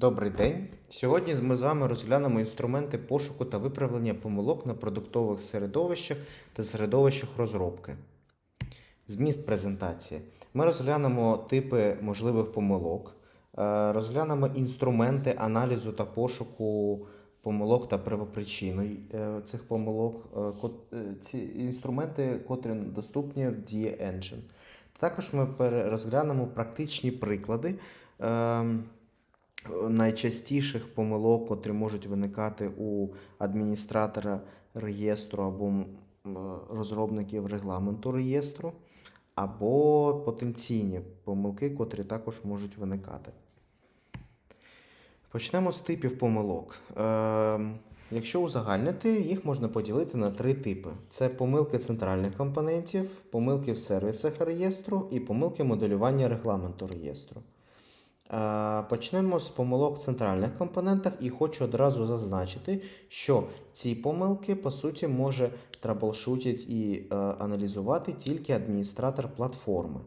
Добрий день. Сьогодні ми з вами розглянемо інструменти пошуку та виправлення помилок на продуктових середовищах та середовищах розробки. Зміст презентації. Ми розглянемо типи можливих помилок, е, розглянемо інструменти аналізу та пошуку помилок та первопричину е, цих помилок. е, Ці інструменти, котрі доступні в DIA Engine. Також ми розглянемо практичні приклади. Найчастіших помилок, котрі можуть виникати у адміністратора реєстру або розробників регламенту реєстру, або потенційні помилки, котрі також можуть виникати. Почнемо з типів помилок. Ем, Якщо узагальнити, їх можна поділити на три типи: це помилки центральних компонентів, помилки в сервісах реєстру і помилки моделювання регламенту реєстру. Е, Почнемо з помилок в центральних компонентах, і хочу одразу зазначити, що ці помилки, по суті, може траблшутити і е, аналізувати тільки адміністратор платформи.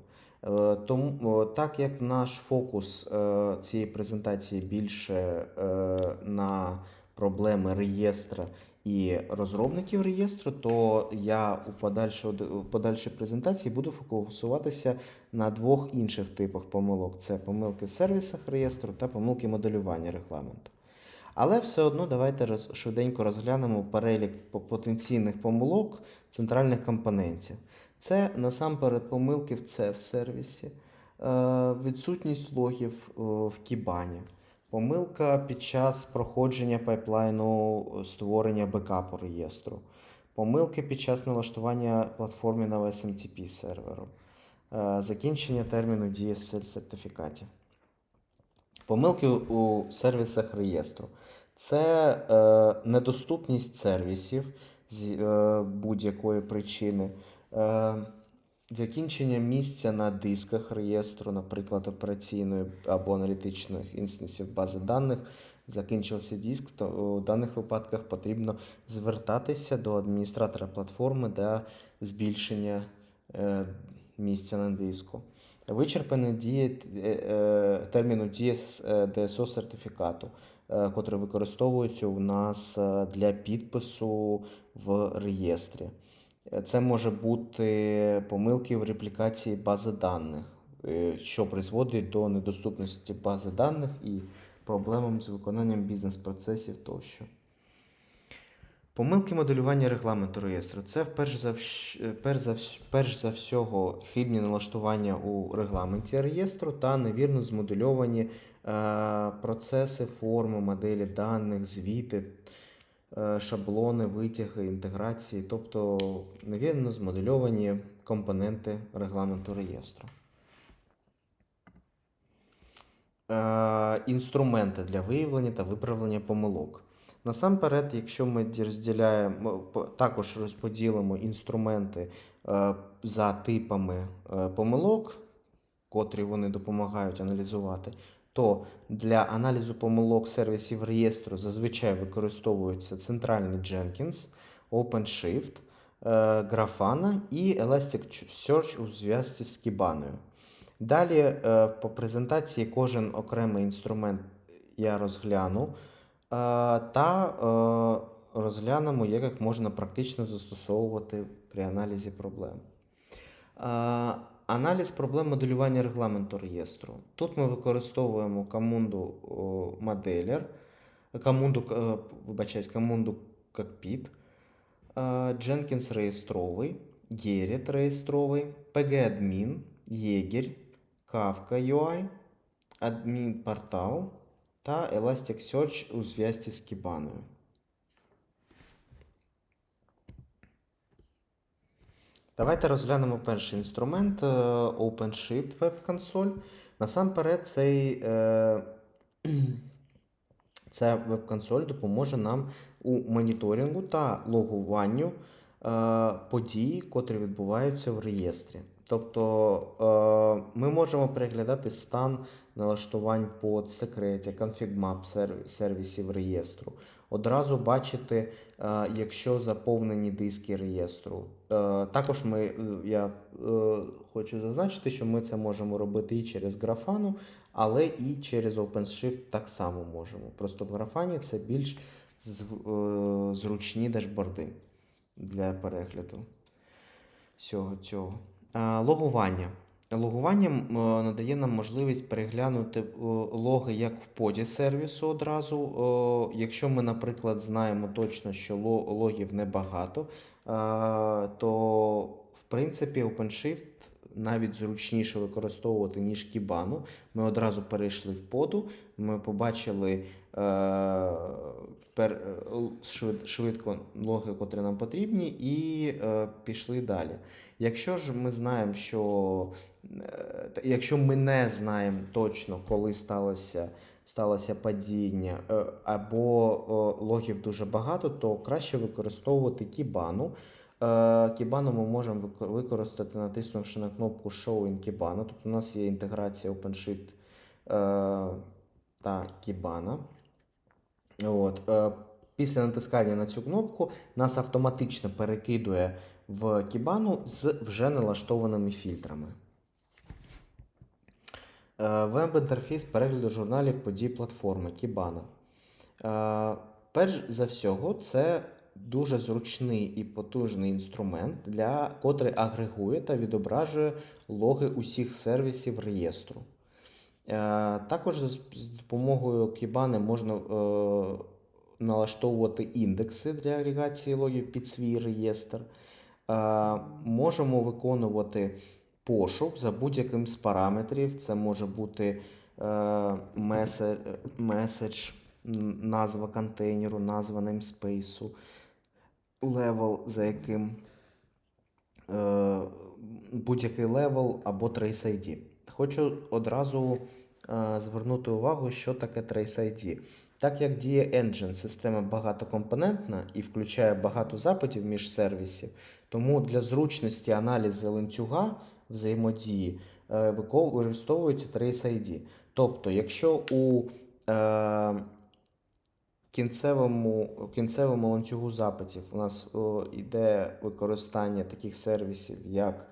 Е, Тому, так як наш фокус цієї презентації більше на проблеми реєстра і розробників реєстру, то я у подальшій, подальшій презентації буду фокусуватися на двох інших типах помилок: це помилки в сервісах реєстру та помилки моделювання регламенту. Але все одно давайте роз, швиденько розглянемо перелік потенційних помилок центральних компонентів. Це насамперед помилки в це в сервісі, е, відсутність логів е, в кібані, помилка під час проходження пайплайну е, створення бекапу реєстру, помилки під час налаштування платформеного SMTP серверу, е, закінчення терміну DSL сертифікатів. Помилки у сервісах реєстру. Це е, недоступність сервісів з е, будь-якої причини, е, закінчення місця на дисках реєстру, наприклад, операційної або аналітичних інстансів бази даних. Закінчився диск, то у даних випадках потрібно звертатися до адміністратора платформи для збільшення е, місця на диску. Вичерпаний діє е, е, терміну дії DSO сертифікату, котрий використовується у нас для підпису в реєстрі. Е, Це може бути помилки в реплікації бази даних, е, що призводить до недоступності бази даних і проблемам з виконанням бізнес-процесів тощо. Помилки моделювання регламенту реєстру. Це перш за, е, перш, за, перш за всього хибні налаштування у регламенті реєстру та невірно змодельовані е, процеси, форми, моделі даних, звіти, шаблони, витяги, інтеграції, тобто невірно змодельовані компоненти регламенту реєстру. Е, інструменти для виявлення та виправлення помилок. Насамперед, якщо ми розділяємо, також розподілимо інструменти е, за типами е, помилок, котрі вони допомагають аналізувати, то для аналізу помилок сервісів реєстру зазвичай використовуються центральний Jenkins, OpenShift, е, Grafana і Elasticsearch у зв'язці з Kibana. Далі е, по презентації кожен окремий інструмент я розгляну е, та розглянемо, як їх можна практично застосовувати при аналізі проблем. Аналіз проблем моделювання регламенту реєстру. Тут ми використовуємо команду моделер, команду, е, вибачаюсь, команду cockpit, Jenkins реєстровий, Gerrit реєстровий, pgadmin, Jaeger, Kafka UI, адмінпортал та Elasticsearch у зв'язці з Кібаною. Давайте розглянемо перший інструмент е, OpenShift Web Console. Насамперед, цей, е, ця веб-консоль допоможе нам у моніторингу та логуванню е, подій, котрі відбуваються в реєстрі. Тобто ми можемо переглядати стан налаштувань под секреті, конфігмап сервісів реєстру. Одразу бачити, е, якщо заповнені диски реєстру. Е, Також ми, е, я хочу зазначити, що ми це можемо робити і через графану, але і через OpenShift так само можемо. Просто в графані це більш зручні дашборди для перегляду всього цього. Логування. Логування е, надає нам можливість переглянути е, логи як в поді сервісу одразу. Якщо ми, наприклад, знаємо точно, що логів небагато, е, то в принципі OpenShift навіть зручніше використовувати, ніж Kibana. Ми одразу перейшли в поду, ми побачили е, е, швид, швидко логи, котрі нам потрібні, і е, пішли далі. Якщо ж ми знаємо, що якщо ми не знаємо точно, коли сталося, сталося падіння, або логів дуже багато, то краще використовувати кібану. Кібану ми можемо використати, натиснувши на кнопку Show in Kibana. Тобто у нас є інтеграція OpenShift та Kibana. От. е, Після натискання на цю кнопку нас автоматично перекидує в Кібану з вже налаштованими фільтрами. Е, Веб-інтерфейс перегляду журналів подій платформи Kibana. Е, Перш за всього, це дуже зручний і потужний інструмент, для, котрий агрегує та відображує логи усіх сервісів реєстру. Е, Також з допомогою Kibana можна е, налаштовувати індекси для агрегації логів під свій реєстр. Е, Можемо виконувати пошук за будь-яким з параметрів. Це може бути меседж, назва контейнеру, назва namespace, левел, за яким будь-який левел або Trace ID. Хочу одразу е, звернути увагу, що таке Trace ID. Так як діє Engine, система багатокомпонентна і включає багато запитів між сервісів, тому для зручності аналізу ланцюга взаємодії е, використовується Trace ID. Тобто, якщо у е, кінцевому, кінцевому ланцюгу запитів у нас йде використання таких сервісів, як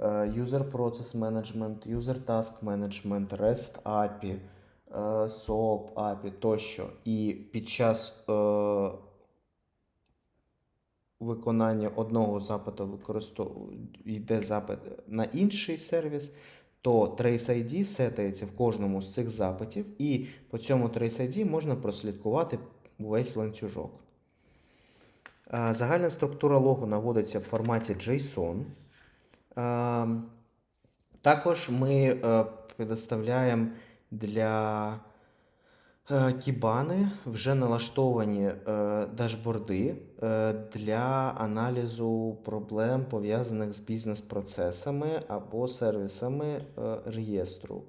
User Process Management, User Task Management, REST API, е, SOAP API тощо. І під час е, виконання одного запиту використов... йде запит на інший сервіс, то Trace ID сетається в кожному з цих запитів, і по цьому Trace ID можна прослідкувати весь ланцюжок. Е, Загальна структура логу наводиться в форматі JSON. Також ми е, предоставляємо для е, Кібани вже налаштовані е, дашборди для аналізу проблем, пов'язаних з бізнес-процесами або сервісами реєстру.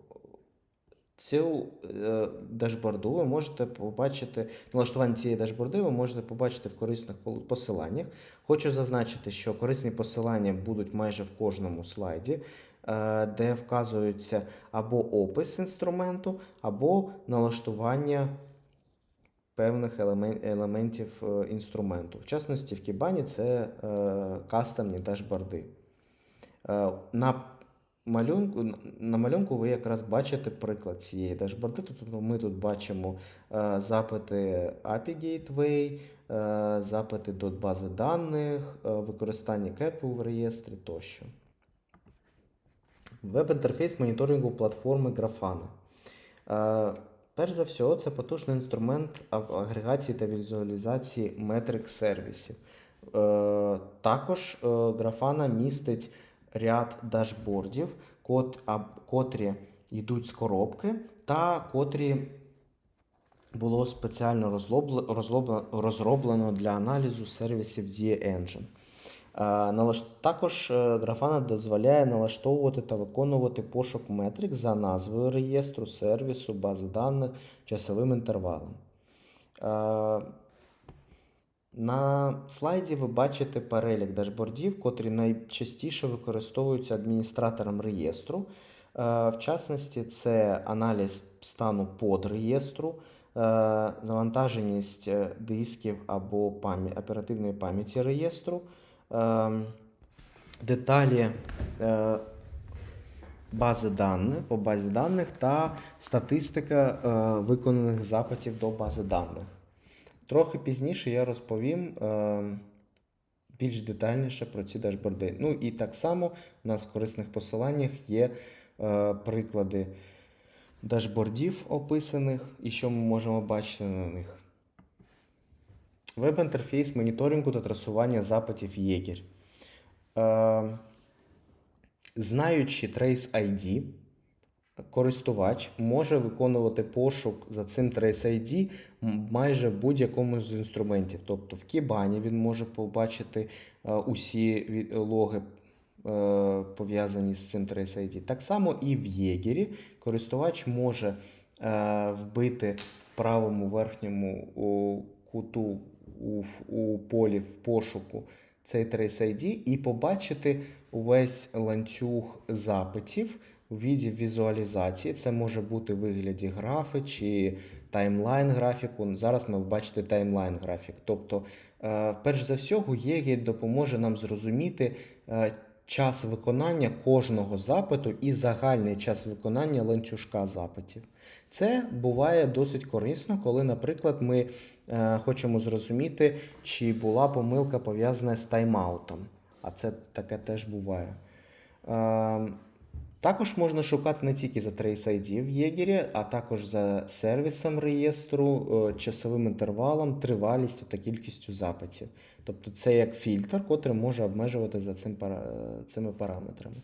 Цю е, дашборду ви можете побачити, налаштування цієї дашборди ви можете побачити в корисних посиланнях. Хочу зазначити, що корисні посилання будуть майже в кожному слайді, е, де вказується або опис інструменту, або налаштування певних елемен- елементів е, інструменту. В частності, в Кібані це е, кастомні дашборди. Е, На малюнку, на малюнку ви якраз бачите приклад цієї дашборди. Тобто ми тут бачимо е, запити API Gateway, е, запити до бази даних, е, використання кепу в реєстрі тощо. Веб-інтерфейс моніторингу платформи Grafana. Е, Перш за все, це потужний інструмент агрегації та візуалізації метрик сервісів. Е, Також е, Grafana містить ряд дашбордів, котрі йдуть з коробки, та котрі було спеціально розроблено для аналізу сервісів DIA Engine. Е, Також е, Grafana дозволяє налаштовувати та виконувати пошук метрик за назвою реєстру, сервісу, бази даних, часовим інтервалом. На слайді ви бачите перелік дашбордів, котрі найчастіше використовуються адміністратором реєстру. Е, В частності, це аналіз стану подреєстру, е, завантаженість е, дисків або оперативної пам'яті реєстру, деталі бази даних по базі даних та статистика виконаних запитів до бази даних. Трохи пізніше я розповім е, більш детальніше про ці дашборди. Ну і так само у нас в корисних посиланнях є е, приклади дашбордів описаних і що ми можемо бачити на них. Веб-інтерфейс моніторингу та трасування запитів Єгір. Е, знаючи Trace ID, користувач може виконувати пошук за цим Trace ID майже в будь-якому з інструментів. Тобто в Кібані він може побачити е, усі логи е, пов'язані з цим Trace ID. Так само і в Єгері користувач може е, вбити в правому верхньому куту у, у полі в пошуку цей Trace ID і побачити увесь ланцюг запитів у віді візуалізації. Це може бути в вигляді графи чи таймлайн графіку. Зараз ми бачите таймлайн графік. Тобто, е, перш за всього, Єгель допоможе нам зрозуміти е, час виконання кожного запиту і загальний час виконання ланцюжка запитів. Це буває досить корисно, коли, наприклад, ми е, хочемо зрозуміти, чи була помилка пов'язана з тайм-аутом. А це таке теж буває. Е, також можна шукати не тільки за Trace ID в Єгері, а також за сервісом реєстру, е, часовим інтервалом, тривалістю та кількістю запитів. Тобто це як фільтр, котрий може обмежувати за цим, е, цими параметрами.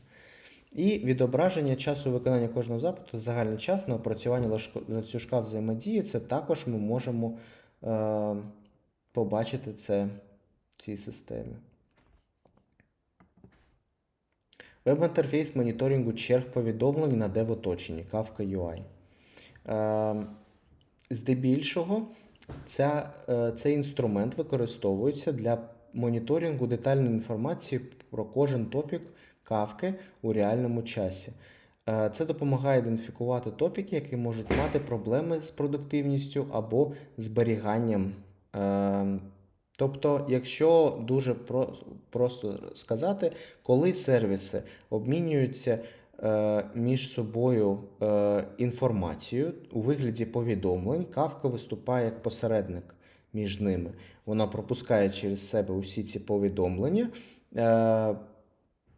І відображення часу виконання кожного запиту, загальний час на опрацювання ланцюжка взаємодії, це також ми можемо е, побачити це в цій системі. Веб-інтерфейс моніторингу черг повідомлень на дев-оточенні Kafka UI. Е, здебільшого ця, е, цей інструмент використовується для моніторингу детальної інформації про кожен топік Kafka у реальному часі. Е, Це допомагає ідентифікувати топіки, які можуть мати проблеми з продуктивністю або зберіганням. Тобто, якщо дуже про- просто сказати, коли сервіси обмінюються е, між собою е, інформацією у вигляді повідомлень, Kafka виступає як посередник між ними. Вона пропускає через себе усі ці повідомлення. Е,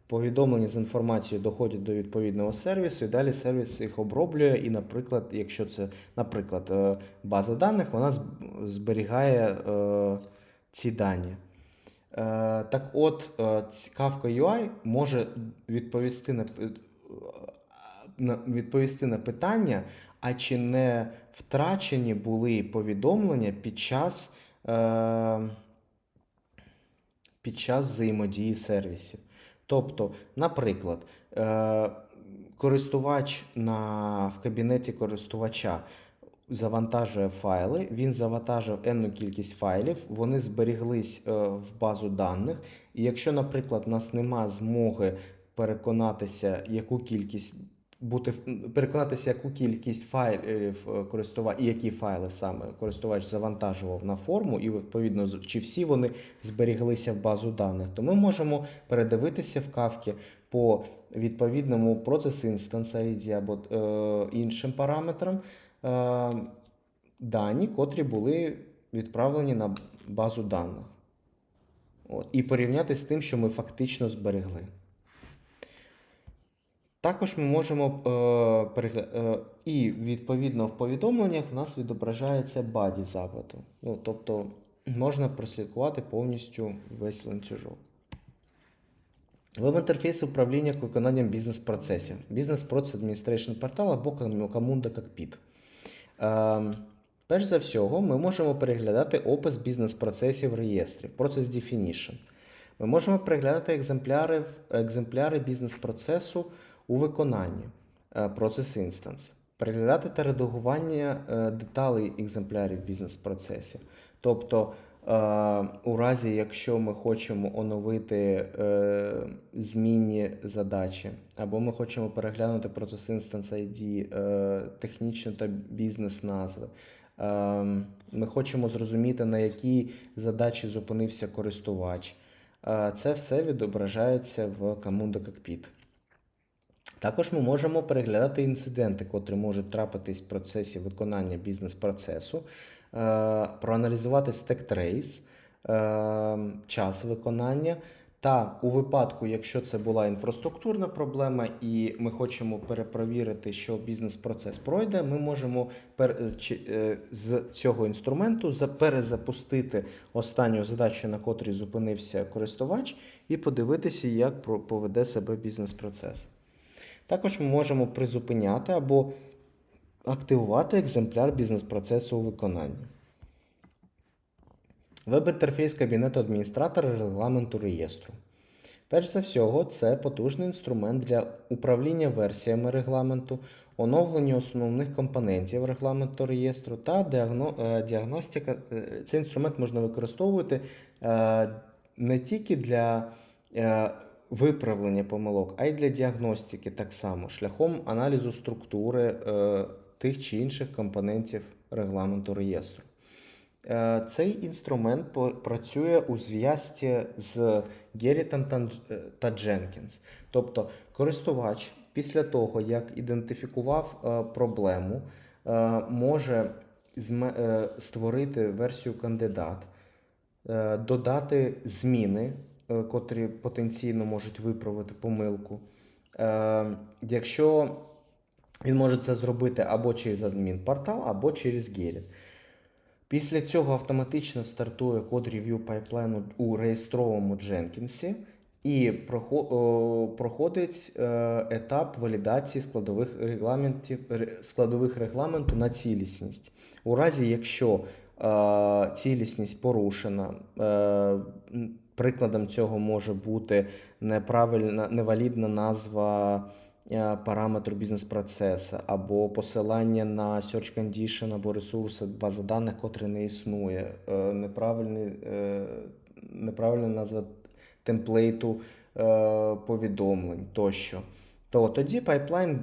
Повідомлення з інформацією доходять до відповідного сервісу, і далі сервіс їх оброблює. І, наприклад, якщо це, наприклад, е, база даних, вона зберігає е, ці дані. Е, так от, е, ці- Kafka UI може відповісти на, відповісти на питання, а чи не втрачені були повідомлення під час, е, під час взаємодії сервісів. Тобто, наприклад, е, користувач на, в кабінеті користувача завантажує файли, він завантажив енну кількість файлів, вони зберіглись е, в базу даних. І якщо, наприклад, у нас нема змоги переконатися, яку кількість бути переконатися, яку кількість файлів е, користувач і які файли саме користувач завантажував на форму, і відповідно чи всі вони зберіглися в базу даних, то ми можемо передивитися в кавкі по відповідному процес інстанс ID або е, іншим параметрам дані, котрі були відправлені на базу даних. От, і порівняти з тим, що ми фактично зберегли. Також ми можемо е, е, і відповідно в повідомленнях в нас відображається баді запиту. Ну, тобто можна прослідкувати повністю весь ланцюжок. Веб-інтерфейс управління виконанням бізнес-процесів. Бізнес-процес Administration портал або Комунда Cockpit. Ем, перш за всього, ми можемо переглядати опис бізнес-процесів в реєстрі, Process Definition. Ми можемо переглядати екземпляри, екземпляри бізнес-процесу у виконанні, процес інстанс, Переглядати та редагування е, деталей екземплярів бізнес-процесів. Тобто, е, у разі, якщо ми хочемо оновити е, змінні задачі, або ми хочемо переглянути Process Instance ID, е, технічні та бізнес-назви. Е, Ми хочемо зрозуміти, на якій задачі зупинився користувач. Це все відображається в Комунда Cockpit. Також ми можемо переглядати інциденти, котрі можуть трапитись в процесі виконання бізнес-процесу, проаналізувати стек-трейс, е, час виконання. Та у випадку, якщо це була інфраструктурна проблема, і ми хочемо перепровірити, що бізнес-процес пройде, ми можемо е, з цього інструменту перезапустити останню задачу, на котрій зупинився користувач, і подивитися, як поведе себе бізнес-процес. Також ми можемо призупиняти або активувати екземпляр бізнес-процесу у виконанні. Веб-інтерфейс кабінету адміністратора регламенту реєстру. Перш за всього, це потужний інструмент для управління версіями регламенту, оновлення основних компонентів регламенту реєстру та е, діагностика. Е, Цей інструмент можна використовувати е, не тільки для виправлення помилок, а й для діагностики так само, шляхом аналізу структури тих чи інших компонентів регламенту реєстру. Е, Цей інструмент працює у зв'язці з Дж- е, та Jenkins. Тобто користувач після того, як ідентифікував е, проблему, може створити версію кандидат, додати зміни, котрі потенційно можуть виправити помилку. Якщо він може це зробити або через адмінпортал, або через Gerrit. Після цього автоматично стартує код рев'ю пайплайну у реєстровому Jenkins і проходить е, етап валідації складових регламентів складових регламенту на цілісність. У разі, якщо е, цілісність порушена, е, прикладом цього може бути неправильна, невалідна назва е, параметру бізнес-процесу, або посилання на search condition або ресурси бази даних, котрі не існує, е, е, неправильна назва темплейту повідомлень тощо. То тоді пайплайн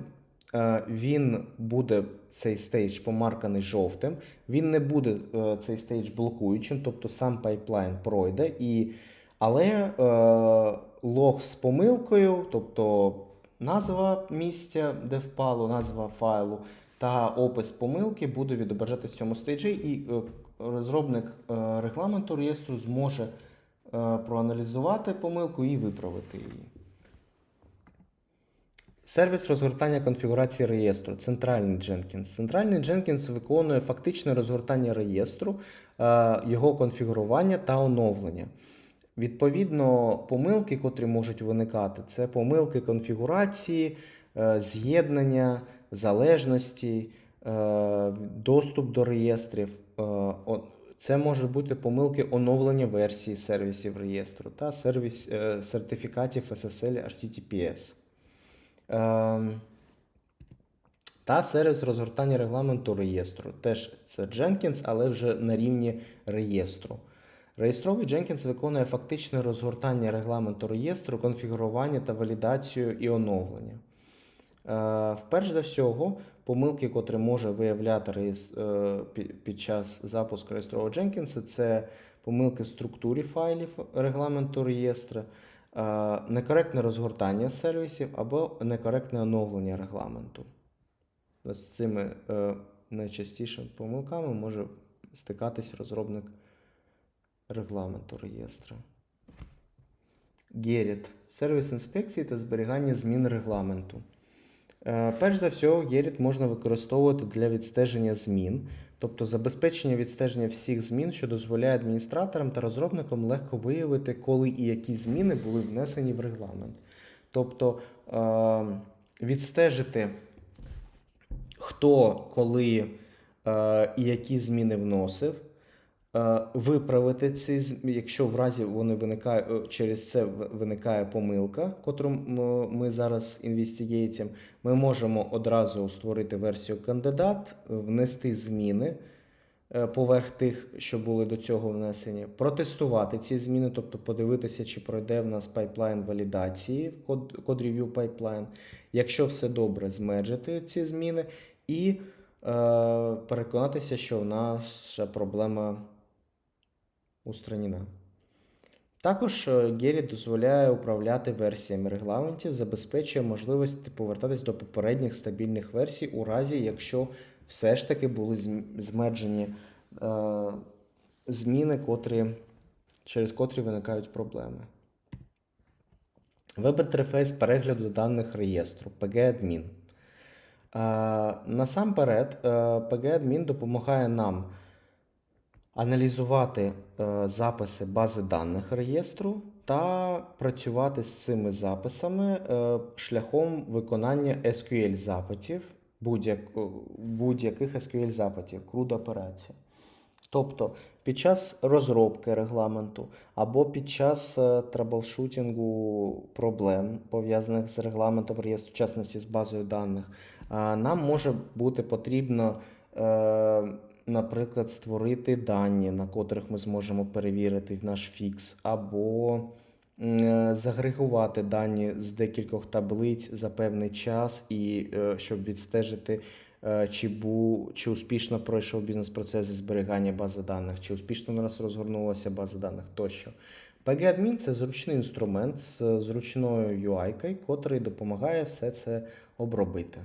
він буде цей стейдж помарканий жовтим, він не буде цей стейдж блокуючим, тобто сам пайплайн пройде, і, але е, лог з помилкою, тобто назва місця, де впало, назва файлу та опис помилки буде відображатися в цьому стейджі, і е, розробник е, регламенту реєстру зможе е, проаналізувати помилку і виправити її. Сервіс розгортання конфігурації реєстру. Центральний Jenkins. Центральний Jenkins виконує фактичне розгортання реєстру, його конфігурування та оновлення. Відповідно, помилки, котрі можуть виникати, це помилки конфігурації, е, з'єднання, залежності, е, доступ до реєстрів. Е, Це можуть бути помилки оновлення версії сервісів реєстру та сервіс, сертифікатів SSL HTTPS. Ем, Та сервіс розгортання регламенту реєстру. Теж це Jenkins, але вже на рівні реєстру. Реєстровий Jenkins виконує фактичне розгортання регламенту реєстру, конфігурування та валідацію і оновлення. Е, Вперше за всього, помилки, котрі може виявляти е, під час запуску реєстрового Jenkins, це помилки в структурі файлів регламенту реєстру, е, некоректне розгортання сервісів або некоректне оновлення регламенту. З цими найчастішими помилками може стикатись розробник регламенту реєстру. Gerrit – сервіс інспекції та зберігання змін регламенту. Е, Перш за все, Gerrit можна використовувати для відстеження змін, тобто забезпечення відстеження всіх змін, що дозволяє адміністраторам та розробникам легко виявити, коли і які зміни були внесені в регламент. Тобто е, відстежити, хто, коли е, і які зміни вносив, виправити ці якщо в разі вони виникають е, через це виникає помилка, котру ми зараз інвестигейтимо, ми можемо одразу створити версію кандидат, внести зміни е, поверх тих, що були до цього внесені, протестувати ці зміни, тобто подивитися, чи пройде в нас пайплайн валідації, код, код review пайплайн. Якщо все добре, змерджити ці зміни і е, переконатися, що наша проблема устранена. Також е, Гері дозволяє управляти версіями регламентів, забезпечує можливість повертатись до попередніх стабільних версій у разі, якщо все ж таки були зм- змержені е, зміни, котрі, через котрі виникають проблеми. Веб-інтерфейс перегляду даних реєстру PG-адмін. Е, Насамперед, PG-адмін допомагає нам аналізувати е, записи бази даних реєстру та працювати з цими записами е, шляхом виконання SQL-запитів, будь-як, будь-яких SQL-запитів, CRUD операцій. Тобто під час розробки регламенту або під час е, траблшутінгу проблем, пов'язаних з регламентом реєстру, в частності з базою даних, е, нам може бути потрібно, е, наприклад, створити дані, на котрих ми зможемо перевірити в наш фікс, або е, загрегувати дані з декількох таблиць за певний час, і е, щоб відстежити е, чи, бу, чи успішно пройшов бізнес-процес зі зберігання бази даних, чи успішно в нас розгорнулася база даних тощо. PG-адмін це зручний інструмент з зручною UI, котрий допомагає все це обробити.